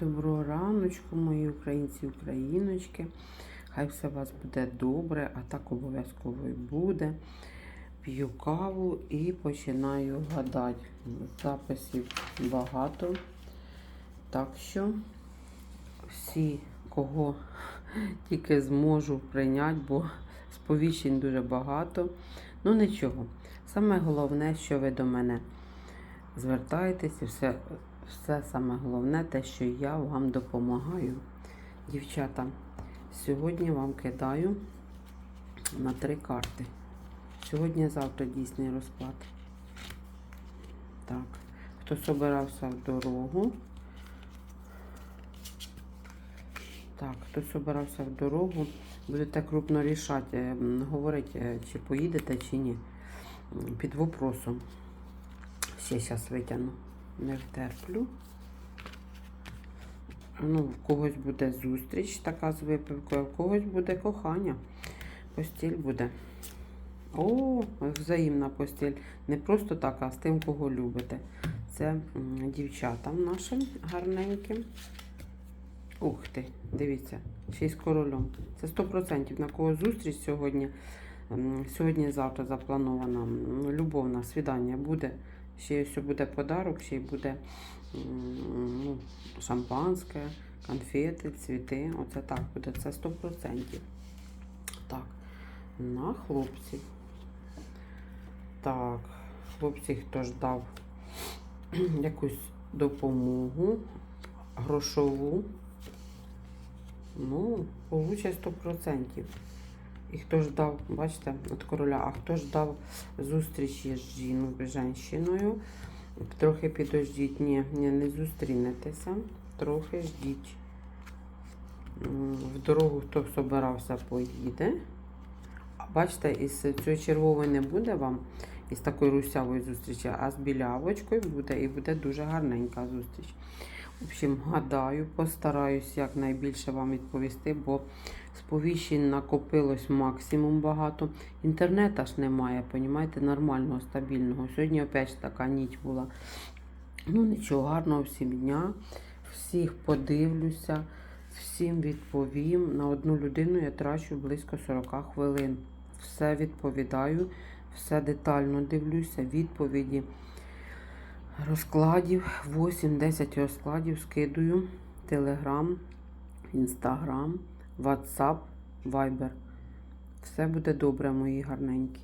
Доброго раночку, мої українці і україночки. Хай все у вас буде добре, а так обов'язково і буде. П'ю каву і починаю гадати. Записів багато. Так що всі, кого тільки зможу прийняти, бо сповіщень дуже багато. Ну нічого. Саме головне, що ви до мене звертаєтесь, і все, все саме головне, те, що я вам допомагаю. Дівчата, сьогодні вам кидаю на три карти. Сьогодні-завтра дійсний розклад. Так, хто собирався в дорогу. Так, хто собирався в дорогу, будете крупно рішати, ем, говорити, е, чи поїдете, чи ні. Під вопросом. Ще зараз витягну. Не втерплю. Ну, в когось буде зустріч така з випивкою, в когось буде кохання. Постіль буде. О, взаємна постіль. Не просто так, а з тим, кого любите. Це дівчатам нашим гарненьким. Ух ти, дивіться, ще й з королем. Це 100% на кого зустріч сьогодні. Сьогодні-завтра запланована любовна свідання буде. Ще й буде подарок, ще й буде ну, шампанське, конфети, цвіти. Оце так буде. Це 100%. Так, на хлопців. Так, хлопці, хто ж дав якусь допомогу грошову. Ну, получать 100%. І хто ж дав, бачите, от короля, а хто ж дав зустрічі з жінкою, трохи підождіть, ні, ні, не зустрінетеся, трохи ждіть. В дорогу хто собирався, поїде. А бачите, із цієї червової не буде вам, із такої русявої зустрічі, а з білявочкою буде і буде дуже гарненька зустріч. В общем, гадаю, постараюсь якнайбільше вам відповісти, бо сповіщень накопилось максимум багато. Інтернету ж немає, понімаєте, нормального, стабільного. Сьогодні опять така ніч була. Ну нічого, гарного всім дня. Всіх подивлюся, всім відповім. На одну людину я трачу близько 40 хвилин. Все відповідаю, все детально дивлюся, відповіді розкладів, 8-10 розкладів скидую. Телеграм, Інстаграм, Ватсап, Вайбер. Все буде добре, мої гарненькі.